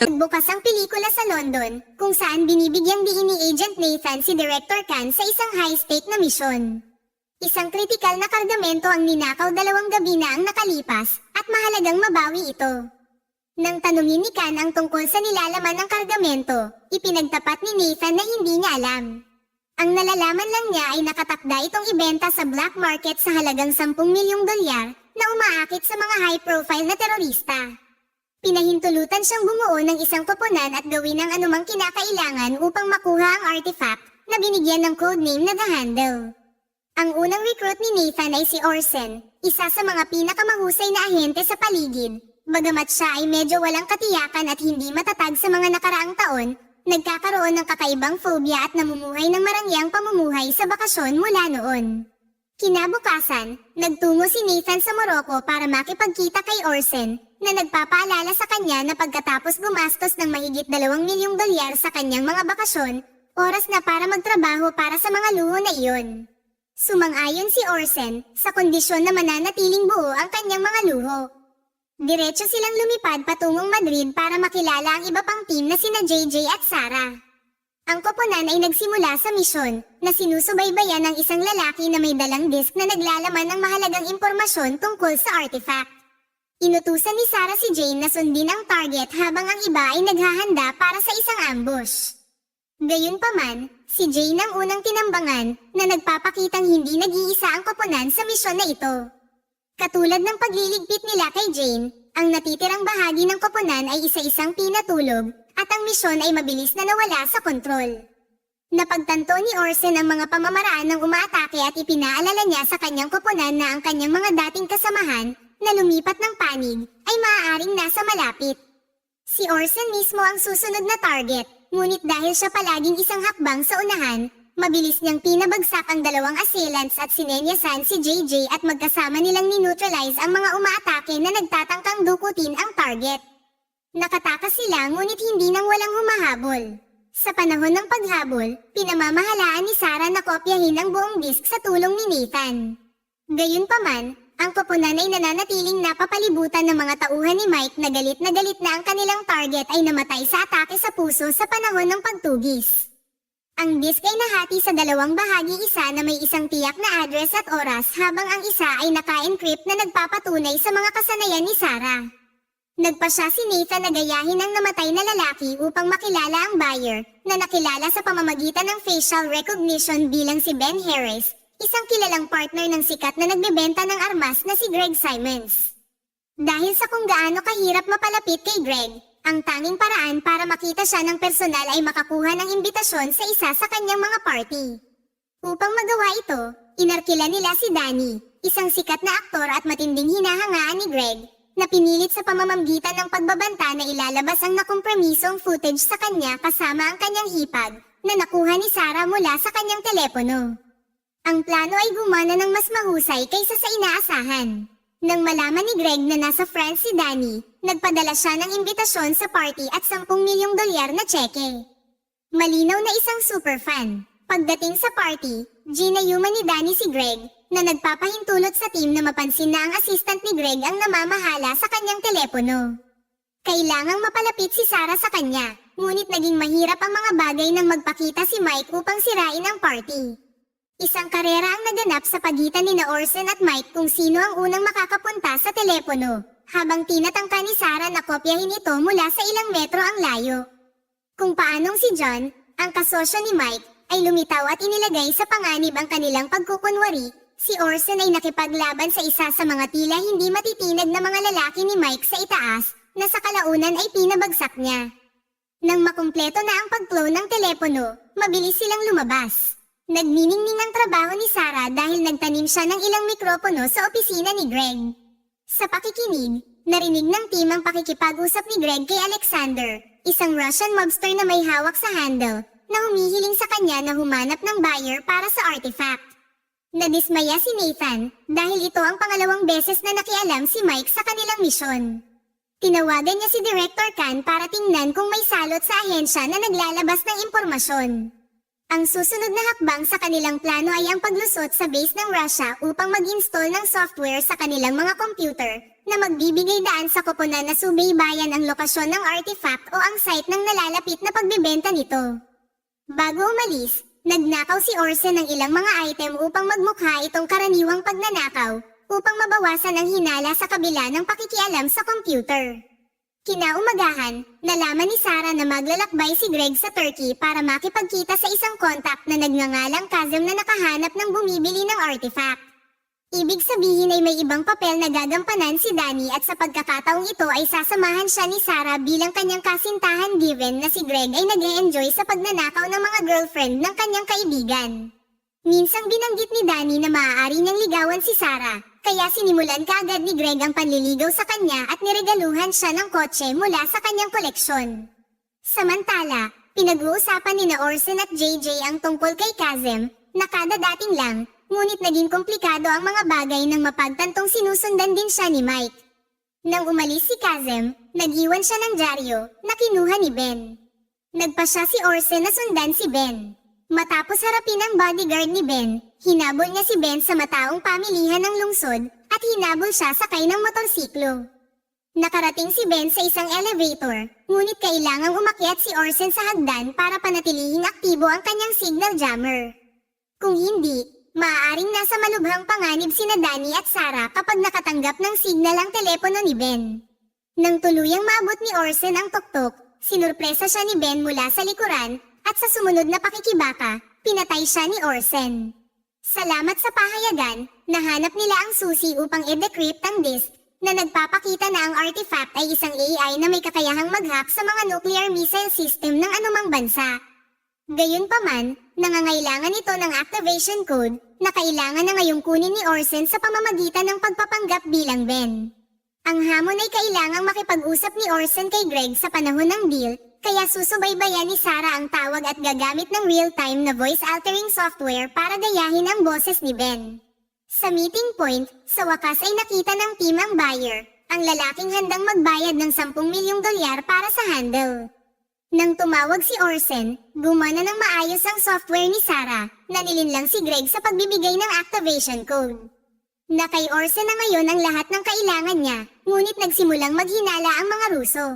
Nagbukas ang pelikula sa London, kung saan binibigyang diin ni Agent Nathan si Director Khan sa isang high-stake na misyon. Isang kritikal na kargamento ang ninakaw dalawang gabi na ang nakalipas, at mahalagang mabawi ito. Nang tanungin ni Khan ang tungkol sa nilalaman ng kargamento, ipinagtapat ni Nathan na hindi niya alam. Ang nalalaman lang niya ay nakatakda itong ibenta sa black market sa halagang 10 milyong dolyar na umaakit sa mga high-profile na terorista. Pinahintulutan siyang bumuo ng isang koponan at gawin ang anumang kinakailangan upang makuha ang artifact na binigyan ng codename na The Handle. Ang unang recruit ni Nathan ay si Orsen, isa sa mga pinakamahusay na ahente sa paligid. Bagamat siya ay medyo walang katiyakan at hindi matatag sa mga nakaraang taon, nagkakaroon ng kakaibang phobia at namumuhay ng marangyang pamumuhay sa bakasyon mula noon. Kinabukasan, nagtungo si Nathan sa Morocco para makipagkita kay Orsen, na nagpapaalala sa kanya na pagkatapos gumastos ng mahigit dalawang milyong dolyar sa kanyang mga bakasyon, oras na para magtrabaho para sa mga luho na iyon. Sumang-ayon si Orsen sa kondisyon na mananatiling buo ang kanyang mga luho. Diretso silang lumipad patungong Madrid para makilala ang iba pang team na sina JJ at Sarah. Ang koponan ay nagsimula sa misyon na sinusubaybayan ng isang lalaki na may dalang disk na naglalaman ng mahalagang impormasyon tungkol sa artifact. Inutusan ni Sarah si Jane na sundin ang target habang ang iba ay naghahanda para sa isang ambush. Gayunpaman, si Jane ang unang tinambangan na nagpapakitang hindi nag-iisa ang koponan sa misyon na ito. Katulad ng pagliligpit nila kay Jane, ang natitirang bahagi ng koponan ay isa-isang pinatulog at ang misyon ay mabilis na nawala sa kontrol. Napagtanto ni Orson ang mga pamamaraan ng umaatake at ipinaalala niya sa kanyang koponan na ang kanyang mga dating kasamahan na lumipat ng panig ay maaaring nasa malapit. Si Orson mismo ang susunod na target, ngunit dahil siya palaging isang hakbang sa unahan, mabilis niyang pinabagsak ang dalawang assailants at sinenyasan si JJ at magkasama nilang nineutralize ang mga umaatake na nagtatangkang dukutin ang target. Nakatakas sila ngunit hindi nang walang humahabol. Sa panahon ng paghabol, pinamamahalaan ni Sarah na kopyahin ang buong disk sa tulong ni Nathan. Gayunpaman, ang koponan ay nananatiling napapalibutan ng mga tauhan ni Mike na galit na galit na ang kanilang target ay namatay sa atake sa puso sa panahon ng pagtugis. Ang disk ay nahati sa dalawang bahagi isa na may isang tiyak na address at oras habang ang isa ay naka-encrypt na nagpapatunay sa mga kasanayan ni Sarah. Nagpa siya si Nathan na gayahin ang namatay na lalaki upang makilala ang buyer na nakilala sa pamamagitan ng facial recognition bilang si Ben Harris, isang kilalang partner ng sikat na nagbebenta ng armas na si Greg Simons. Dahil sa kung gaano kahirap mapalapit kay Greg, ang tanging paraan para makita siya ng personal ay makakuha ng imbitasyon sa isa sa kanyang mga party. Upang magawa ito, inarkila nila si Danny, isang sikat na aktor at matinding hinahangaan ni Greg, na pinilit sa pamamamagitan ng pagbabanta na ilalabas ang nakompromisong footage sa kanya kasama ang kanyang hipag na nakuha ni Sarah mula sa kanyang telepono. Ang plano ay gumana ng mas mahusay kaysa sa inaasahan. Nang malaman ni Greg na nasa France si Danny, nagpadala siya ng imbitasyon sa party at 10 milyong dolyar na tseke. Malinaw na isang superfan. Pagdating sa party, ginayuman ni Danny si Greg na nagpapahintulot sa team na mapansin na ang assistant ni Greg ang namamahala sa kanyang telepono. Kailangang mapalapit si Sarah sa kanya, ngunit naging mahirap ang mga bagay nang magpakita si Mike upang sirain ang party. Isang karera ang naganap sa pagitan ni Orson at Mike kung sino ang unang makakapunta sa telepono, habang tinatangka ni Sarah na kopyahin ito mula sa ilang metro ang layo. Kung paanong si John, ang kasosyo ni Mike, ay lumitaw at inilagay sa panganib ang kanilang pagkukunwari, si Orson ay nakipaglaban sa isa sa mga tila hindi matitinag na mga lalaki ni Mike sa itaas, na sa kalaunan ay pinabagsak niya. Nang makumpleto na ang pag-flow ng telepono, mabilis silang lumabas. Nagniningning ang trabaho ni Sarah dahil nagtanim siya ng ilang mikropono sa opisina ni Greg. Sa pakikinig, narinig ng team ang pakikipag-usap ni Greg kay Alexander, isang Russian mobster na may hawak sa handle, na humihiling sa kanya na humanap ng buyer para sa artifact. Nadismaya si Nathan dahil ito ang pangalawang beses na nakialam si Mike sa kanilang misyon. Tinawagan niya si Director Khan para tingnan kung may salot sa ahensya na naglalabas ng impormasyon. Ang susunod na hakbang sa kanilang plano ay ang paglusot sa base ng Russia upang mag-install ng software sa kanilang mga computer na magbibigay daan sa koponan na subaybayan ang lokasyon ng artifact o ang site ng nalalapit na pagbebenta nito. Bago umalis, nagnakaw si Orsen ng ilang mga item upang magmukha itong karaniwang pagnanakaw upang mabawasan ang hinala sa kabila ng pakikialam sa computer. Kinaumagahan, nalaman ni Sarah na maglalakbay si Greg sa Turkey para makipagkita sa isang contact na nagngangalang Kazem na nakahanap ng bumibili ng artifact. Ibig sabihin ay may ibang papel na gagampanan si Danny at sa pagkakataong ito ay sasamahan siya ni Sarah bilang kanyang kasintahan given na si Greg ay nag enjoy sa pagnanakaw ng mga girlfriend ng kanyang kaibigan. Minsang binanggit ni Danny na maaari niyang ligawan si Sarah, kaya sinimulan kaagad ni Greg ang panliligaw sa kanya at niregaluhan siya ng kotse mula sa kanyang koleksyon. Samantala, pinag-uusapan ni na Orson at JJ ang tungkol kay Kazem, na kada dating lang, ngunit naging komplikado ang mga bagay nang mapagtantong sinusundan din siya ni Mike. Nang umalis si Kazem, nag-iwan siya ng dyaryo na kinuha ni Ben. Nagpa siya si Orson na sundan si Ben. Matapos harapin ang bodyguard ni Ben, hinabol niya si Ben sa mataong pamilihan ng lungsod at hinabol siya sakay ng motorsiklo. Nakarating si Ben sa isang elevator, ngunit kailangang umakyat si Orson sa hagdan para panatilihing aktibo ang kanyang signal jammer. Kung hindi, maaaring nasa malubhang panganib sina Danny at Sarah kapag nakatanggap ng signal ang telepono ni Ben. Nang tuluyang maabot ni Orson ang tuktok, sinurpresa siya ni Ben mula sa likuran at sa sumunod na pakikibaka, pinatay siya ni Orson. Salamat sa pahayagan, nahanap nila ang susi upang i-decrypt ang disk na nagpapakita na ang artifact ay isang AI na may kakayahang mag-hack sa mga nuclear missile system ng anumang bansa. Gayunpaman, nangangailangan ito ng activation code na kailangan na ngayong kunin ni Orson sa pamamagitan ng pagpapanggap bilang Ben. Ang hamon ay kailangang makipag-usap ni Orson kay Greg sa panahon ng deal, kaya susubaybayan ni Sarah ang tawag at gagamit ng real-time na voice-altering software para gayahin ang boses ni Ben. Sa meeting point, sa wakas ay nakita ng team ang buyer, ang lalaking handang magbayad ng 10 milyong dolyar para sa handle. Nang tumawag si Orson, gumana ng maayos ang software ni Sarah, na nilinlang si Greg sa pagbibigay ng activation code. Na kay Orson na ngayon ang lahat ng kailangan niya, ngunit nagsimulang maghinala ang mga Ruso.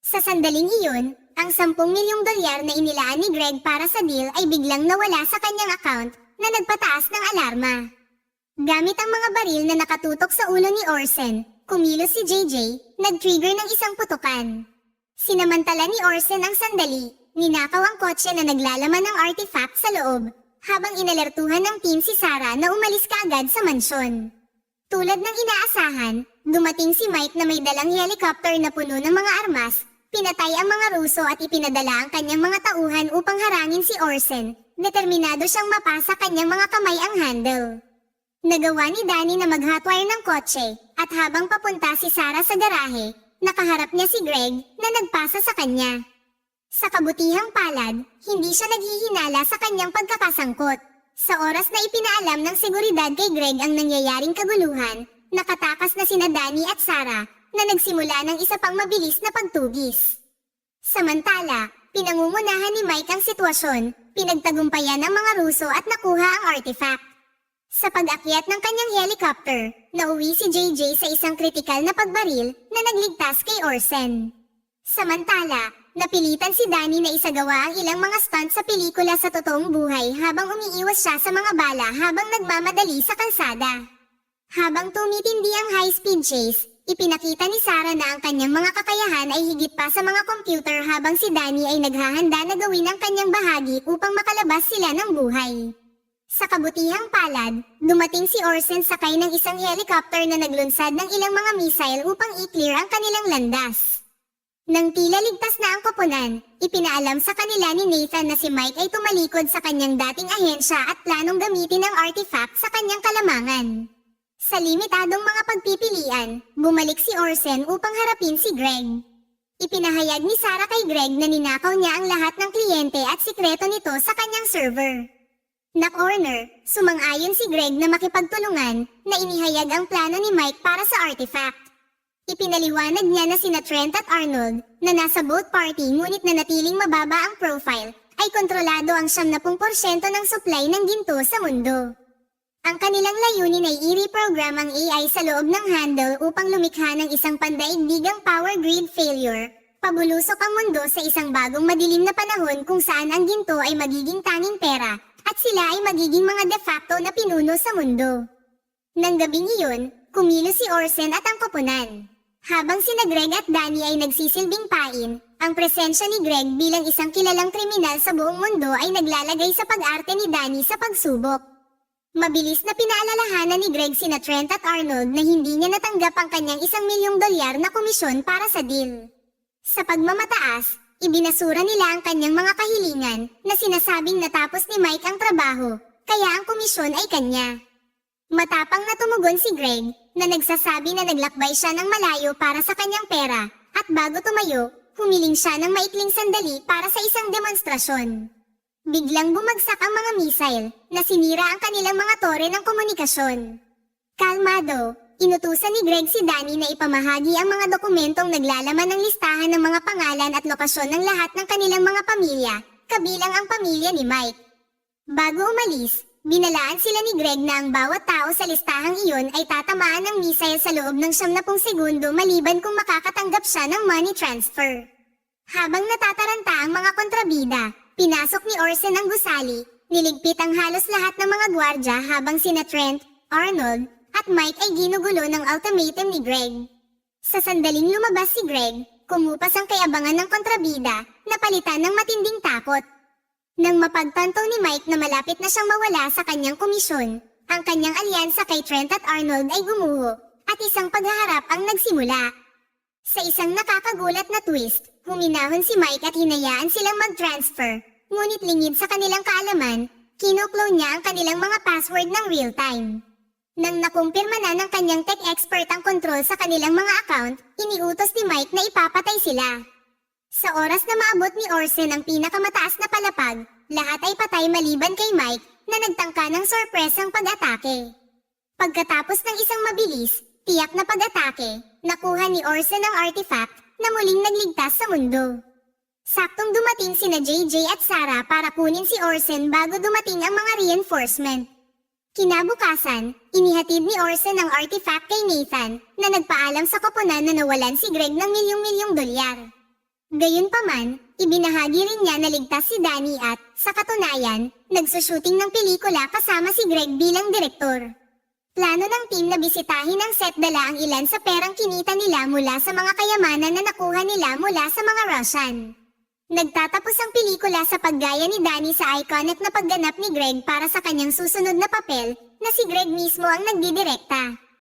Sa sandaling iyon, ang 10 milyong dolyar na inilaan ni Greg para sa deal ay biglang nawala sa kanyang account na nagpataas ng alarma. Gamit ang mga baril na nakatutok sa ulo ni Orson, kumilos si JJ, nag-trigger ng isang putukan. Sinamantala ni Orson ang sandali, ninakaw ang kotse na naglalaman ng artifact sa loob, habang inalertuhan ng team si Sarah na umalis kaagad sa mansyon. Tulad ng inaasahan, dumating si Mike na may dalang helicopter na puno ng mga armas, pinatay ang mga Ruso at ipinadala ang kanyang mga tauhan upang harangin si Orson, determinado siyang mapasa kanyang mga kamay ang handle. Nagawa ni Danny na mag-hotwire ng kotse, at habang papunta si Sarah sa garahe, nakaharap niya si Greg na nagpasa sa kanya. Sa kabutihang palad, hindi siya naghihinala sa kanyang pagkakasangkot. Sa oras na ipinaalam ng seguridad kay Greg ang nangyayaring kaguluhan, nakatakas na sina Danny at Sarah na nagsimula ng isa pang mabilis na pagtugis. Samantala, pinangungunahan ni Mike ang sitwasyon, pinagtagumpayan ng mga Ruso at nakuha ang artifact. Sa pag-akyat ng kanyang helicopter, nauwi si JJ sa isang kritikal na pagbaril na nagligtas kay Orson. Samantala, napilitan si Danny na isagawa ang ilang mga stunt sa pelikula sa totoong buhay habang umiiwas siya sa mga bala habang nagmamadali sa kalsada. Habang tumitindi ang high-speed chase, ipinakita ni Sarah na ang kanyang mga kakayahan ay higit pa sa mga computer habang si Danny ay naghahanda na gawin ang kanyang bahagi upang makalabas sila ng buhay. Sa kabutihang palad, dumating si Orson sakay ng isang helicopter na naglunsad ng ilang mga missile upang i-clear ang kanilang landas. Nang tila ligtas na ang koponan, ipinaalam sa kanila ni Nathan na si Mike ay tumalikod sa kanyang dating ahensya at planong gamitin ang artifact sa kanyang kalamangan. Sa limitadong mga pagpipilian, bumalik si Orson upang harapin si Greg. Ipinahayag ni Sarah kay Greg na ninakaw niya ang lahat ng kliyente at sikreto nito sa kanyang server. Na-corner, sumang-ayon si Greg na makipagtulungan na inihayag ang plano ni Mike para sa artifact. Ipinaliwanag niya na sina Trent at Arnold na nasa boat party ngunit nanatiling mababa ang profile ay kontrolado ang 70% ng supply ng ginto sa mundo. Ang kanilang layunin ay i-reprogram ang AI sa loob ng handle upang lumikha ng isang pandaigdigang power grid failure. Pabulusok ang mundo sa isang bagong madilim na panahon kung saan ang ginto ay magiging tanging pera at sila ay magiging mga de facto na pinuno sa mundo. Nang gabing iyon, kumilos si Orsen at ang koponan. Habang sina Greg at Danny ay nagsisilbing pain, ang presensya ni Greg bilang isang kilalang kriminal sa buong mundo ay naglalagay sa pag-arte ni Danny sa pagsubok. Mabilis na pinaalalahanan ni Greg sina Trent at Arnold na hindi niya natanggap ang kanyang isang milyong dolyar na komisyon para sa deal. Sa pagmamataas, ibinasura nila ang kanyang mga kahilingan na sinasabing natapos ni Mike ang trabaho, kaya ang komisyon ay kanya. Matapang na tumugon si Greg na nagsasabi na naglakbay siya ng malayo para sa kanyang pera at bago tumayo, humiling siya ng maikling sandali para sa isang demonstrasyon. Biglang bumagsak ang mga missile na sinira ang kanilang mga tore ng komunikasyon. Kalmado, inutusan ni Greg si Danny na ipamahagi ang mga dokumentong naglalaman ng listahan ng mga pangalan at lokasyon ng lahat ng kanilang mga pamilya, kabilang ang pamilya ni Mike. Bago umalis, binalaan sila ni Greg na ang bawat tao sa listahang iyon ay tatamaan ng missile sa loob ng 70 segundo maliban kung makakatanggap siya ng money transfer. Habang natataranta ang mga kontrabida, pinasok ni Orson ang gusali, niligpit ang halos lahat ng mga gwardya habang sina Trent, Arnold, at Mike ay ginugulo ng ultimatum ni Greg. Sa sandaling lumabas si Greg, kumupas ang kayabangan ng kontrabida, napalitan ng matinding takot. Nang mapagtanto ni Mike na malapit na siyang mawala sa kanyang komisyon, ang kanyang alyansa kay Trent at Arnold ay gumuho, at isang paghaharap ang nagsimula. Sa isang nakakagulat na twist, huminahon si Mike at hinayaan silang mag-transfer, ngunit lingid sa kanilang kaalaman, kinoklow niya ang kanilang mga password ng real-time. Nang nakumpirma na ng kanyang tech expert ang control sa kanilang mga account, iniutos ni Mike na ipapatay sila. Sa oras na maabot ni Orson ang pinakamataas na palapag, lahat ay patay maliban kay Mike na nagtangka ng sorpresang pag-atake. Pagkatapos ng isang mabilis, tiyak na pag-atake, nakuha ni Orson ang artifact na muling nagligtas sa mundo. Saktong dumating sina JJ at Sarah para kunin si Orson bago dumating ang mga reinforcement. Kinabukasan, inihatid ni Orson ang artifact kay Nathan na nagpaalam sa koponan na nawalan si Greg ng milyong-milyong dolyar. Gayunpaman, ibinahagi rin niya na ligtas si Danny at, sa katunayan, nagsushooting ng pelikula kasama si Greg bilang direktor. Plano ng team na bisitahin ang set dala ang ilan sa perang kinita nila mula sa mga kayamanan na nakuha nila mula sa mga Russian. Nagtatapos ang pelikula sa paggaya ni Danny sa iconic na pagganap ni Greg para sa kanyang susunod na papel, na si Greg mismo ang nagdidirekta.